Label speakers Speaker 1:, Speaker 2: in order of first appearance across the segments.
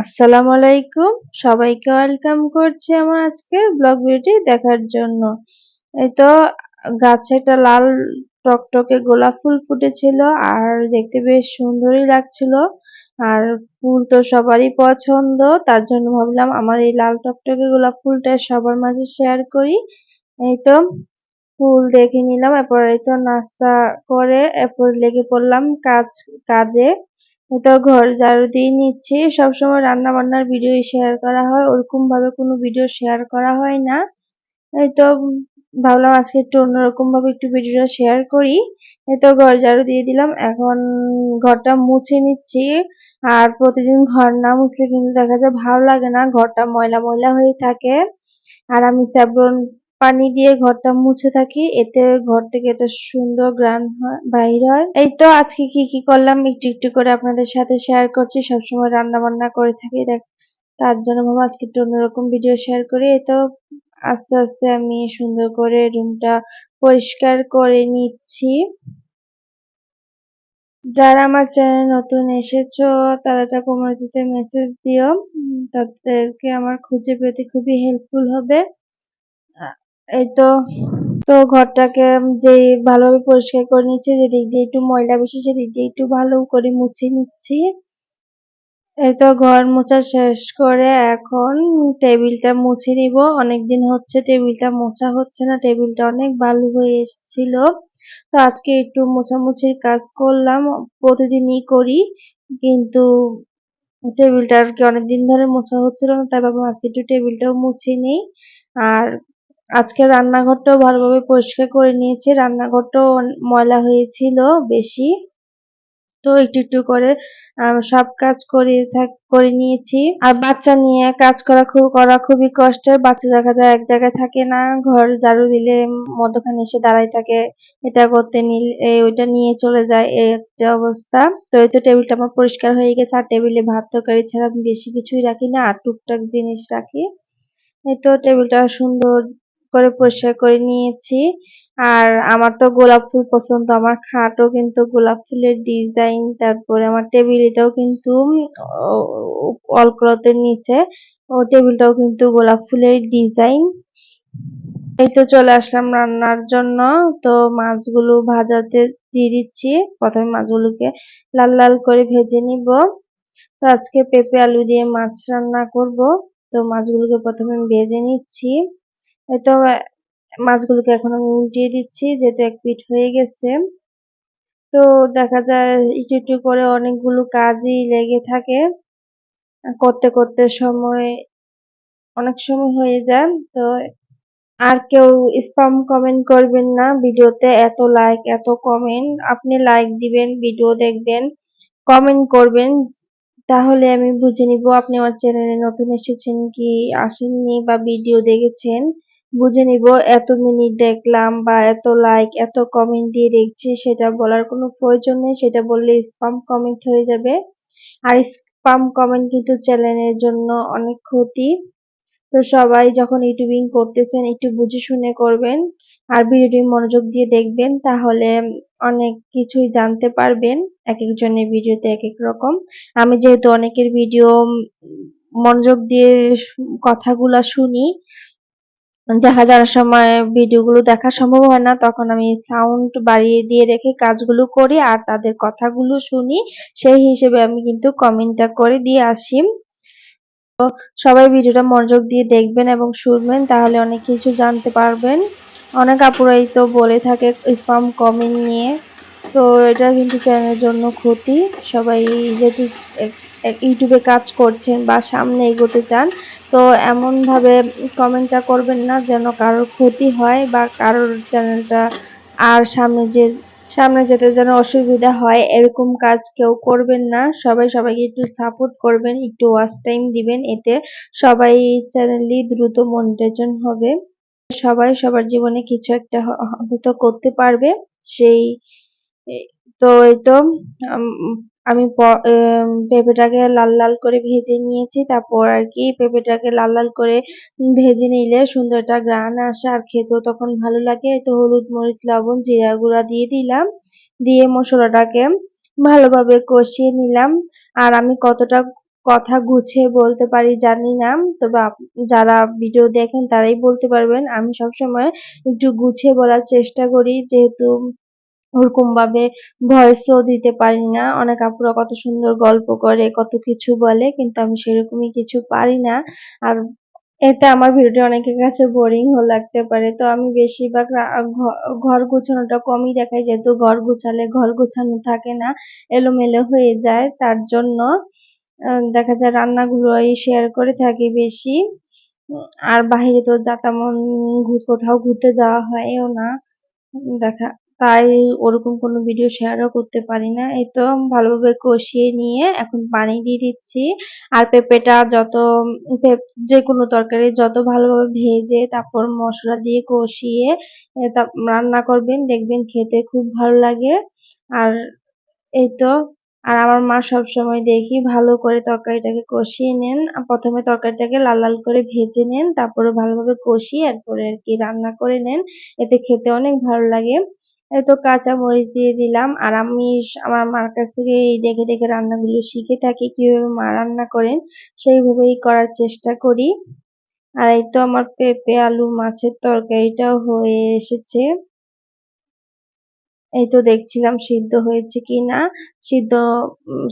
Speaker 1: আসসালামু আলাইকুম। সবাইকে ওয়েলকাম করছি আমার আজকের ব্লগ ভিডিওটি দেখার জন্য। এই তো, গাছে একটা লাল টকটকে গোলাপ ফুল ফুটেছিল আর দেখতে বেশ সুন্দরই লাগছিল। আর ফুল তো সবারই পছন্দ, তার জন্য ভাবলাম আমার এই লাল টকটকে গোলাপ ফুলটা সবার মাঝে শেয়ার করি। এই তো, ফুল দেখে নিলাম, এরপর এই তো নাস্তা করে, এরপর লেগে পড়লাম কাজ, কাজে। তো ঘর ঝাড়ু দিয়ে নিচ্ছি। সবসময় রান্না বান্নার ভিডিও শেয়ার করা হয়। ওরকম ভাবে কোনো ভিডিও শেয়ার করা হয় না। তো ভাবলাম আজকে একটু অন্যরকম ভাবে একটু ভিডিওটা শেয়ার করি। তো ঘর ঝাড়ু দিয়ে দিলাম। এখন ঘরটা মুছে নিচ্ছি। আর প্রতিদিন ঘর না মুছলে কিন্তু দেখা যায় ভালো লাগে না। ঘরটা ময়লা ময়লা হয়ে থাকে। আর আমি স্যাবলন পানি দিয়ে ঘরটা মুছে থাকি। এতে ঘর থেকে একটা সুন্দর গ্রান বাইর হয়। এই তো আজকে কি কি করলাম, একটু একটু করে আপনাদের সাথে শেয়ার করছি। সবসময় রান্না বান্না করে থাকি। দেখ, তার জন্য ভাবলাম আজকে একটু অন্যরকম ভিডিও শেয়ার করি। এই তো আস্তে আস্তে আমি সুন্দর করে রুমটা পরিষ্কার করে নিচ্ছি। যারা আমার চ্যানেল নতুন এসেছ, তারা একটা কমিউনিটিতে মেসেজ দিও। তাদেরকে আমার খুঁজে পেতে খুবই হেল্পফুল হবে। এই তো তো ঘরটাকে যে ভালোভাবে পরিষ্কার করে নিচ্ছি যেদিক দিয়ে একটু ময়লা বেশি সেদিক দিয়ে একটু ভালো করে মুছে নিচ্ছি। এই তো ঘর মোছা শেষ করে এখন টেবিলটা মুছে নিব। অনেকদিন হচ্ছে টেবিলটা মোছা হচ্ছে না, টেবিলটা অনেক ভালো হয়ে এসেছিল। তো আজকে একটু মোছামুছির কাজ করলাম, প্রতিদিনই করি, কিন্তু টেবিলটা আর কি অনেকদিন ধরে মোছা হচ্ছিল না, তাই ভাবলাম আজকে একটু টেবিলটাও মুছে নিই। আর আজকে রান্নাঘরটাও ভালোভাবে পরিষ্কার করে নিয়েছি। রান্নাঘরটাও ময়লা হয়েছিল বেশি। তো একটু একটু করে সব কাজ করে থাক, করে নিয়েছি। আর বাচ্চা নিয়ে কাজ করা খুব, করা খুবই কষ্টের। বাচ্চা দেখা যায় এক জায়গায় থাকে না, ঘর ঝাড়ু দিলে মধ্যখানে এসে দাঁড়াই থাকে। এটা করতে নিলে ওইটা নিয়ে চলে যায় এই একটা অবস্থা। তো এই তো টেবিলটা আমার পরিষ্কার হয়ে গেছে। আর টেবিলে ভাত তরকারি ছাড়া বেশি কিছুই রাখি না। আর টুকটাক জিনিস রাখি। এই তো টেবিলটা সুন্দর করে পরিষ্কার করে নিয়েছি। আর আমার তো গোলাপ ফুল পছন্দ। আমার খাটও কিন্তু গোলাপ ফুলের ডিজাইন তারপরে আমার টেবিল টেবিলটাও কিন্তু অলক্লথের নিচে ও টেবিলটাও কিন্তু গোলাপ ফুলের ডিজাইন এই তো চলে আসলাম রান্নার জন্য তো মাছগুলো ভাজাতে দিয়ে দিচ্ছি প্রথমে মাছগুলোকে লাল লাল করে ভেজে নিব তো আজকে পেঁপে আলু দিয়ে মাছ রান্না করব তো মাছগুলোকে প্রথমে ভেজে নিচ্ছি তো মাছগুলোকে এখন আমি উল্টিয়ে দিচ্ছি, যেহেতু এক পিঠ হয়ে গেছে। তো দেখা যায় একটু একটু করে অনেকগুলো কাজই লেগে থাকে। করতে করতে সময়, অনেক সময় হয়ে যায়। তো আর কেউ স্পাম কমেন্ট করবেন না। ভিডিওতে এত লাইক এত কমেন্ট আপনি লাইক দিবেন ভিডিও দেখবেন কমেন্ট করবেন। তাহলে আমি বুঝে নিব আপনি আমার চ্যানেলে নতুন এসেছেন কি আসেননি বা ভিডিও দেখেছেন। বুঝে নিব, এত মিনিট দেখলাম বা এত লাইক এত কমেন্ট দিয়ে দেখছি, সেটা বলার কোনো প্রয়োজন নেই, সেটা বললে স্পাম কমেন্ট হয়ে যাবে। আর স্পাম কমেন্ট কিন্তু চ্যানেলের জন্য অনেক ক্ষতি। তো সবাই যখন ইউটিউবিং করতেছেন, একটু বুঝে শুনে করবেন। আর ভিডিওটি মনোযোগ দিয়ে দেখবেন, তাহলে অনেক কিছুই জানতে পারবেন এক একজনের ভিডিওতে এক এক রকম। আমি যেহেতু অনেকের ভিডিও মনোযোগ দিয়ে কথাগুলা শুনি যাওয়ার সময় ভিডিওগুলো দেখা সম্ভব হয় না, তখন আমি সাউন্ড বাড়িয়ে দিয়ে রেখে কাজগুলো করি আর তাদের কথাগুলো শুনি। সেই হিসেবে আমি কিন্তু কমেন্টটা করে দিয়ে আসি। তো সবাই ভিডিওটা মনোযোগ দিয়ে দেখবেন এবং শুনবেন, তাহলে অনেক কিছু জানতে পারবেন। অনেক আপুরাই তো বলে থাকে স্পাম কমেন্ট নিয়ে। তো এটা কিন্তু চ্যানেলের জন্য ক্ষতি। সবাই যেটি ইউটিউবে কাজ করছেন বা সামনে এগোতে চান, তো এমনভাবে কমেন্টটা করবেন না যেন কারোর ক্ষতি হয় বা কারোর চ্যানেলটা আর সামনে যে, সামনে যেতে যেন অসুবিধা হয়, এরকম কাজ কেউ করবেন না। সবাই সবাইকে একটু সাপোর্ট করবেন, একটু ওয়াচ টাইম দিবেন, এতে সবাই চ্যানেলই দ্রুত মনিটাইজেশন হবে। সবাই সবার জীবনে কিছু একটা অন্তত করতে পারবে। সেই তো এই তো আমি পেঁপেটাকে লাল লাল করে ভেজে নিয়েছি। তারপর আর কি পেঁপেটাকে লাল লাল করে ভেজে নিলে সুন্দর একটা গ্রান আসে আর খেতেও তখন ভালো লাগে। তো হলুদ, মরিচ, লবণ, জিরা গুঁড়া দিয়ে দিলাম। দিয়ে মশলাটাকে ভালোভাবে কষিয়ে নিলাম। আর আমি কতটা কথা গুছিয়ে বলতে পারি জানি না, তবে যারা ভিডিও দেখেন তারাই বলতে পারবেন। আমি সবসময় একটু গুছিয়ে বলার চেষ্টা করি, যেহেতু ওরকম ভাবে ভয়েসও দিতে পারি না। অনেক আপুরা কত সুন্দর গল্প করে, কত কিছু বলে, কিন্তু আমি সেরকমই কিছু পারি না। আর এতে আমার ভিডিওটা অনেকের কাছে বোরিং লাগতে পারে। তো আমি বেশিরভাগ ঘর গোছানোটা কমই দেখাই, যেহেতু ঘর গোছালে ঘর গোছানো থাকে না, এলোমেলো হয়ে যায়, তার জন্য দেখা যায় রান্নাগুলোই শেয়ার করে থাকি বেশি। আর বাহিরে তো যাতামন কোথাও ঘুরতে যাওয়া হয়ও না। দেখা তাই ওরকম কোনো ভিডিও শেয়ারও করতে পারি না। এই তো ভালোভাবে কষিয়ে নিয়ে এখন পানি দিয়ে দিচ্ছি। আর পেঁপেটা যত যে কোনো তরকারি যত ভালোভাবে ভেজে তারপর মশলা দিয়ে কষিয়ে রান্না করবেন, দেখবেন খেতে খুব ভালো লাগে। আর এই তো, আর আমার মা সবসময় দেখি ভালো করে তরকারিটাকে কষিয়ে নেন। প্রথমে তরকারিটাকে লাল লাল করে ভেজে নেন, তারপরে ভালোভাবে কষিয়ে এরপরে আর কি রান্না করে নেন। এতে খেতে অনেক ভালো লাগে। এই তো কাঁচা মরিচ দিয়ে দিলাম। আর আমি আমার মার কাছ থেকে এই দেখে দেখে রান্নাগুলো শিখে থাকি, কীভাবে মা রান্না করেন, সেইভাবেই করার চেষ্টা করি। আর এই তো আমার পেঁপে, আলু, মাছের তরকারিটাও হয়ে এসেছে। এই তো দেখছিলাম সিদ্ধ হয়েছে কি না সিদ্ধ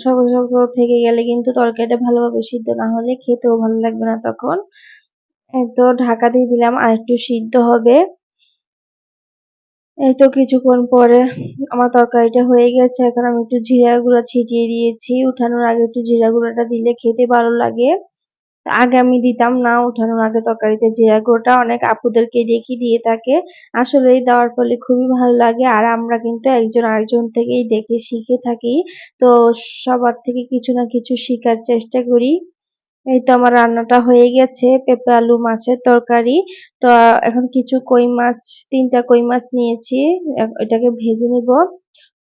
Speaker 1: শক্ত শক্ত থেকে গেলে কিন্তু তরকারিটা ভালোভাবে সিদ্ধ না হলে খেতেও ভালো লাগবে না তখন। এই তো ঢাকা দিয়ে দিলাম, আর একটু সিদ্ধ হবে। এই তো কিছুক্ষণ পরে আমার তরকারিটা হয়ে গেছে। এখন আমি একটু জিরা গুঁড়া ছিটিয়ে দিয়েছি। উঠানোর আগে একটু জিরা গুঁড়াটা দিলে খেতে ভালো লাগে। আগে আমি দিতাম না, উঠানোর আগে তরকারিতে জিরা গুঁড়োটা। অনেক আপুদেরকে দেখি দিয়ে থাকে। আসলে দেওয়ার ফলে খুবই ভালো লাগে। আর আমরা কিন্তু একজন আরেকজন থেকেই দেখে শিখে থাকি। তো সবার থেকে কিছু না কিছু শেখার চেষ্টা করি। এই তো আমার রান্নাটা হয়ে গেছে, পেঁপে, আলু, মাছের তরকারি। তো এখন কিছু কই মাছ, তিনটা কই মাছ নিয়েছি। এটাকে ভেজে নিব।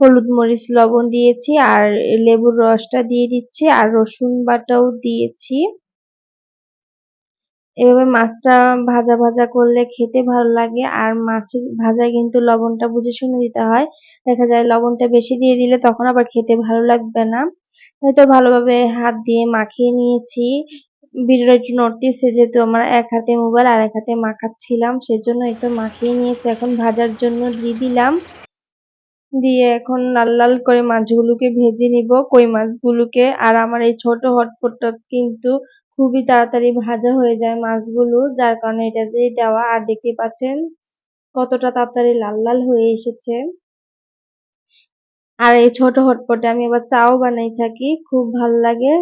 Speaker 1: হলুদ মরিচ, লবণ দিয়েছি আর লেবুর রসটা দিয়ে দিচ্ছি আর রসুন বাটাও দিয়েছি। এভাবে মাছটা ভাজা ভাজা করলে খেতে ভালো লাগে আর মাছের ভাজায় কিন্তু লবণটা বুঝে শুনে দিতে হয়। দেখা যায় লবণটা বেশি দিয়ে দিলে তখন আবার খেতে ভালো লাগবে না। হয়তো ভালোভাবে হাত দিয়ে মাখিয়ে নিয়েছি। ভিডিওটা একটু নড়তেছে যেহেতু আমার এক হাতে মোবাইল আর এক হাতে মাখাচ্ছিলাম, সেজন্য একটু মাখিয়ে নিয়েছি। এখন ভাজার জন্য দিয়ে দিলাম। দিয়ে এখন লাল লাল করে মাছগুলোকে ভেজে নিব, কই মাছগুলোকে। আর আমার এই ছোট হটপটটা কিন্তু খুবই তাড়াতাড়ি ভাজা হয়ে যায় মাছগুলো, যার কারণে এটা দিয়ে দেওয়া। আর দেখতে পাচ্ছেন কতটা তাড়াতাড়ি লাল লাল হয়ে এসেছে। আর এই ছোট হটপটে আমি আবার চাও বানাই থাকি, খুব ভালো লাগে।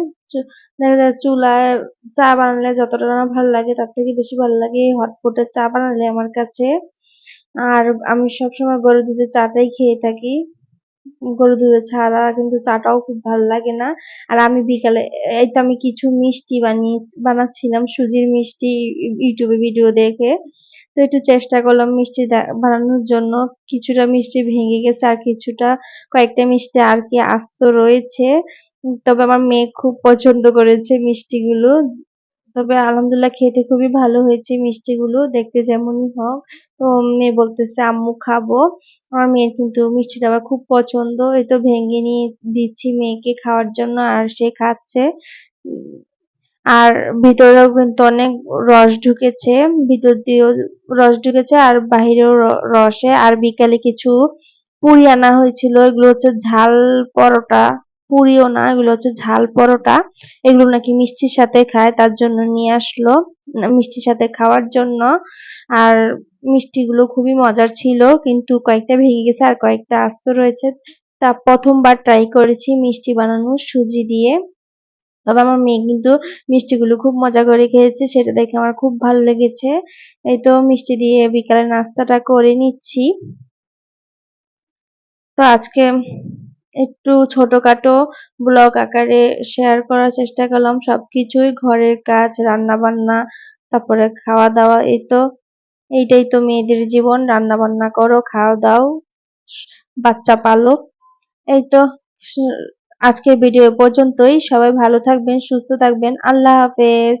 Speaker 1: দেখা যায় চুলায় চা বানালে যতটা না ভালো লাগে, তার থেকে বেশি ভালো লাগে এই হটপটে চা বানালে আমার কাছে। আর আমি সবসময় গরুর দুধের চাটাই খেয়ে থাকি। গরুর দুধের ছাড়া কিন্তু চাটাও খুব ভালো লাগে না। আর আমি বিকালে, এই তো আমি কিছু মিষ্টি বানিয়ে, বানাচ্ছিলাম, সুজির মিষ্টি, ইউটিউবে ভিডিও দেখে। তো একটু চেষ্টা করলাম মিষ্টি বানানোর জন্য। কিছুটা মিষ্টি ভেঙে গেছে আর কিছুটা, কয়েকটা মিষ্টি আর কি আস্ত রয়েছে। তবে আমার মেয়ে খুব পছন্দ করেছে মিষ্টিগুলো। তবে আলহামদুলিল্লাহ খেতে খুবই ভালো হয়েছে মিষ্টিগুলো, দেখতে যেমনই হোক। তো মেয়ে বলতেছে, আম্মু, খাব। আমার মেয়ের কিন্তু মিষ্টিটা আবার খুব পছন্দ। এই তো ভেঙে নিয়ে দিচ্ছি মেয়েকে খাওয়ার জন্য আর সে খাচ্ছে। আর ভিতরেও কিন্তু অনেক রস ঢুকেছে। ভিতর দিয়েও রস ঢুকেছে আর বাহিরেও রসে। আর বিকালে কিছু পুরি আনা হয়েছিল। এগুলো হচ্ছে ঝাল পরোটা। পুরিও না, এগুলো হচ্ছে ঝাল পরোটা। এগুলো নাকি মিষ্টির সাথে খায়, তার জন্য নিয়ে আসলো। মিষ্টির সাথে খাওয়ার জন্য। আর মিষ্টিগুলো খুবই মজার ছিল, কিন্তু কয়েকটা ভেঙে গেছে আর কয়েকটা আস্ত রয়েছে। তা প্রথমবার ট্রাই করেছি মিষ্টি বানানো সুজি দিয়ে। তবে আমার মেয়ে কিন্তু মিষ্টিগুলো খুব মজা করে খেয়েছে, সেটা দেখে আমার খুব ভালো লেগেছে। এই তো মিষ্টি দিয়ে বিকালে নাস্তাটা করে নিচ্ছি। তো আজকে একটু ছোটখাটো ব্লগ আকারে শেয়ার করার চেষ্টা করলাম। সবকিছুই ঘরের কাজ রান্না বান্না তারপরে খাওয়া দাওয়া এই তো। এইটাই তো মেয়েদের জীবন। রান্না বান্না করো খাওয়া দাও বাচ্চা পালো। এই তো, আজকের ভিডিও পর্যন্তই। সবাই ভালো থাকবেন, সুস্থ থাকবেন। আল্লাহ হাফেজ।